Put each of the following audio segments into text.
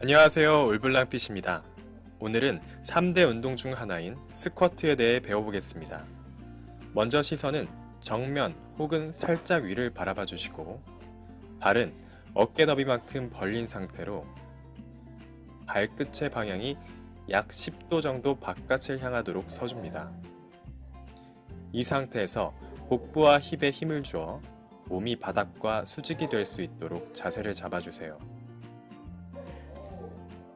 안녕하세요. 울블랑핏입니다. 오늘은 3대 운동 중 하나인 스쿼트에 대해 배워보겠습니다. 먼저 시선은 정면 혹은 살짝 위를 바라봐 주시고 발은 어깨 너비만큼 벌린 상태로 발끝의 방향이 약 10도 정도 바깥을 향하도록 서줍니다. 이 상태에서 복부와 힙에 힘을 주어 몸이 바닥과 수직이 될 수 있도록 자세를 잡아주세요.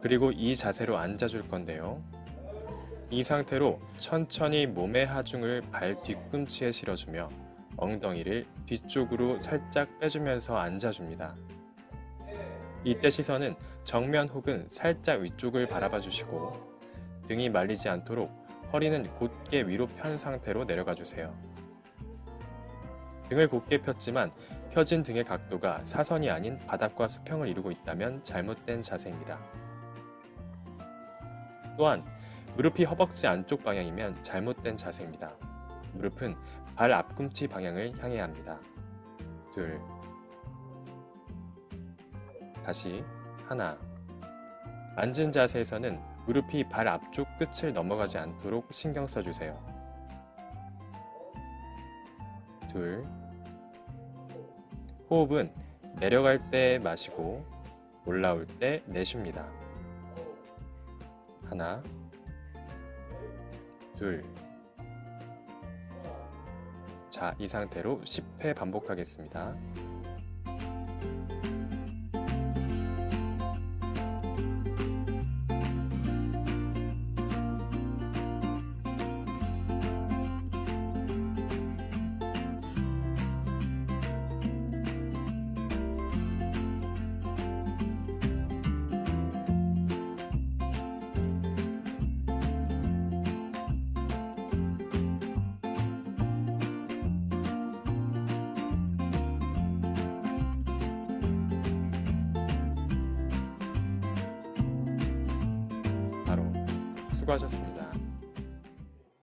그리고 이 자세로 앉아줄 건데요. 이 상태로 천천히 몸의 하중을 발 뒤꿈치에 실어주며 엉덩이를 뒤쪽으로 살짝 빼주면서 앉아줍니다. 이때 시선은 정면 혹은 살짝 위쪽을 바라봐 주시고 등이 말리지 않도록 허리는 곧게 위로 편 상태로 내려가 주세요. 등을 곧게 폈지만 펴진 등의 각도가 사선이 아닌 바닥과 수평을 이루고 있다면 잘못된 자세입니다. 또한 무릎이 허벅지 안쪽 방향이면 잘못된 자세입니다. 무릎은 발 앞꿈치 방향을 향해야 합니다. 둘. 다시 하나. 앉은 자세에서는 무릎이 발 앞쪽 끝을 넘어가지 않도록 신경 써주세요. 둘. 호흡은 내려갈 때 마시고 올라올 때 내쉽니다. 하나, 둘. 자, 이 상태로 10회 반복하겠습니다. 수고하셨습니다.